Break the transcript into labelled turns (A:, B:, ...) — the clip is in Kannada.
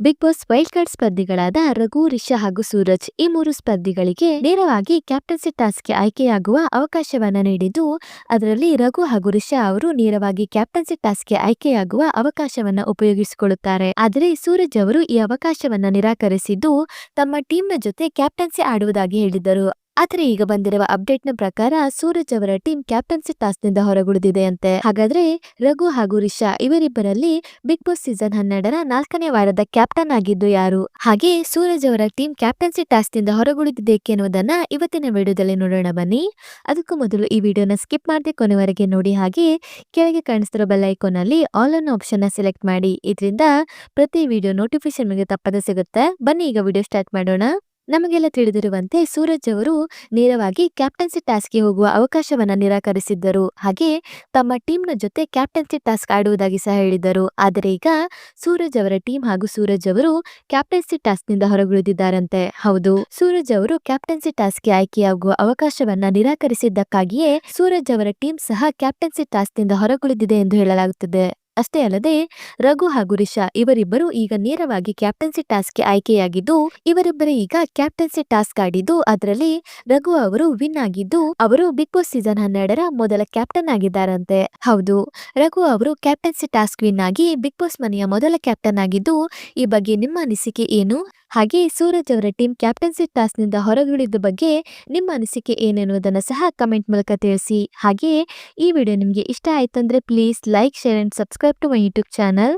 A: ಬಿಗ್ ಬಾಸ್ ವೈಲ್ಡ್ ಕಾರ್ಡ್ ಸ್ಪರ್ಧಿಗಳಾದ ರಘು, ರಿಷಾ ಹಾಗೂ ಸೂರಜ್ ಈ ಮೂರು ಸ್ಪರ್ಧಿಗಳಿಗೆ ನೇರವಾಗಿ ಕ್ಯಾಪ್ಟನ್ಸಿ ಟಾಸ್ಕ್ಗೆ ಆಯ್ಕೆಯಾಗುವ ಅವಕಾಶವನ್ನು ನೀಡಿದ್ದು, ಅದರಲ್ಲಿ ರಘು ಹಾಗೂ ರಿಷಾ ಅವರು ನೇರವಾಗಿ ಕ್ಯಾಪ್ಟನ್ಸಿ ಟಾಸ್ಕ್ಗೆ ಆಯ್ಕೆಯಾಗುವ ಅವಕಾಶವನ್ನ ಉಪಯೋಗಿಸಿಕೊಳ್ಳುತ್ತಾರೆ. ಆದರೆ ಸೂರಜ್ ಅವರು ಈ ಅವಕಾಶವನ್ನ ನಿರಾಕರಿಸಿದ್ದು ತಮ್ಮ ಟೀಮ್ನ ಜೊತೆ ಕ್ಯಾಪ್ಟನ್ಸಿ ಆಡುವುದಾಗಿ ಹೇಳಿದ್ದರು. ಆದರೆ ಈಗ ಬಂದಿರುವ ಅಪ್ಡೇಟ್ನ ಪ್ರಕಾರ ಸೂರಜ್ ಅವರ ಟೀಮ್ ಕ್ಯಾಪ್ಟನ್ಸಿ ಟಾಸ್ಕ್ನಿಂದ ಹೊರಗುಳಿದಿದೆಯಂತೆ ಹಾಗಾದ್ರೆ ರಘು ಹಾಗೂ ರಿಷಾ ಇವರಿಬ್ಬರಲ್ಲಿ ಬಿಗ್ ಬಾಸ್ ಸೀಸನ್ ಹನ್ನೆರಡರ ನಾಲ್ಕನೇ ವಾರದ ಕ್ಯಾಪ್ಟನ್ ಆಗಿದ್ದು ಯಾರು? ಹಾಗೆ ಸೂರಜ್ ಅವರ ಟೀಮ್ ಕ್ಯಾಪ್ಟನ್ಸಿ ಟಾಸ್ಕ್ನಿಂದ ಹೊರಗುಳಿದಿದ್ದೇಕೆ ಅನ್ನೋದನ್ನ ಇವತ್ತಿನ ವಿಡಿಯೋದಲ್ಲಿ ನೋಡೋಣ ಬನ್ನಿ. ಅದಕ್ಕೂ ಮೊದಲು ಈ ವಿಡಿಯೋನ ಸ್ಕಿಪ್ ಮಾಡದೆ ಕೊನೆವರೆಗೆ ನೋಡಿ. ಹಾಗೆ ಕೆಳಗೆ ಕಾಣಿಸ್ತಿರೋ ಬೆಲ್ ಐಕೋನ್ ಅಲ್ಲಿ ಆಲ್ ಅನ್ನೋ ಆಪ್ಷನ್ ಸೆಲೆಕ್ಟ್ ಮಾಡಿ. ಇದರಿಂದ ಪ್ರತಿ ವಿಡಿಯೋ ನೋಟಿಫಿಕೇಶನ್ ತಪ್ಪದೆ ಸಿಗುತ್ತೆ. ಬನ್ನಿ ಈಗ ವಿಡಿಯೋ ಸ್ಟಾರ್ಟ್ ಮಾಡೋಣ. ನಮಗೆಲ್ಲ ತಿಳಿದಿರುವಂತೆ ಸೂರಜ್ ಅವರು ನೇರವಾಗಿ ಕ್ಯಾಪ್ಟನ್ಸಿ ಟಾಸ್ಕ್ಗೆ ಹೋಗುವ ಅವಕಾಶವನ್ನ ನಿರಾಕರಿಸಿದ್ದರು. ಹಾಗೆ ತಮ್ಮ ಟೀಮ್ನ ಜೊತೆ ಕ್ಯಾಪ್ಟನ್ಸಿ ಟಾಸ್ಕ್ ಆಡುವುದಾಗಿ ಸಹ ಹೇಳಿದ್ದರು. ಆದರೆ ಈಗ ಸೂರಜ್ ಅವರ ಟೀಮ್ ಹಾಗೂ ಸೂರಜ್ ಅವರು ಕ್ಯಾಪ್ಟನ್ಸಿ ಟಾಸ್ಕ್ನಿಂದ ಹೊರಗುಳಿದಿದ್ದಾರಂತೆ. ಹೌದು, ಸೂರಜ್ ಅವರು ಕ್ಯಾಪ್ಟನ್ಸಿ ಟಾಸ್ಕ್ಗೆ ಆಯ್ಕೆಯಾಗುವ ಅವಕಾಶವನ್ನ ನಿರಾಕರಿಸಿದ್ದಕ್ಕಾಗಿಯೇ ಸೂರಜ್ ಅವರ ಟೀಮ್ ಸಹ ಕ್ಯಾಪ್ಟನ್ಸಿ ಟಾಸ್ಕ್ನಿಂದ ಹೊರಗುಳಿದಿದೆ ಎಂದು ಹೇಳಲಾಗುತ್ತದೆ. ಅಷ್ಟೇ ಅಲ್ಲದೆ ರಘು ಹಾಗೂ ರಿಷಾ ಇವರಿಬ್ಬರು ಈಗ ನೇರವಾಗಿ ಕ್ಯಾಪ್ಟನ್ಸಿ ಟಾಸ್ಕ್ಗೆ ಆಯ್ಕೆಯಾಗಿದ್ದು, ಇವರಿಬ್ಬರೇ ಈಗ ಕ್ಯಾಪ್ಟನ್ಸಿ ಟಾಸ್ಕ್ ಆಡಿದ್ದು, ಅದರಲ್ಲಿ ರಘು ಅವರು ವಿನ್ ಆಗಿದ್ದು, ಅವರು ಬಿಗ್ ಬಾಸ್ ಸೀಸನ್ ಹನ್ನೆರಡರ ಮೊದಲ ಕ್ಯಾಪ್ಟನ್ ಆಗಿದ್ದಾರಂತೆ. ಹೌದು, ರಘು ಅವರು ಕ್ಯಾಪ್ಟನ್ಸಿ ಟಾಸ್ಕ್ ವಿನ್ ಆಗಿ ಬಿಗ್ ಬಾಸ್ ಮನೆಯ ಮೊದಲ ಕ್ಯಾಪ್ಟನ್ ಆಗಿದ್ದು, ಈ ಬಗ್ಗೆ ನಿಮ್ಮ ಅನಿಸಿಕೆ ಏನು? ಹಾಗೆ ಸೂರಜ್ ಅವರ ಟೀಮ್ ಕ್ಯಾಪ್ಟನ್ಸಿ ಟಾಸ್ನಿಂದ ಹೊರಗುಳಿದ ಬಗ್ಗೆ ನಿಮ್ಮ ಅನಿಸಿಕೆ ಏನೆನ್ನುವುದನ್ನು ಸಹ ಕಮೆಂಟ್ ಮೂಲಕ ತಿಳಿಸಿ. ಹಾಗೆಯೇ ಈ ವಿಡಿಯೋ ನಿಮಗೆ ಇಷ್ಟ ಆಯ್ತಂದ್ರೆ please like, share, and subscribe to my YouTube channel.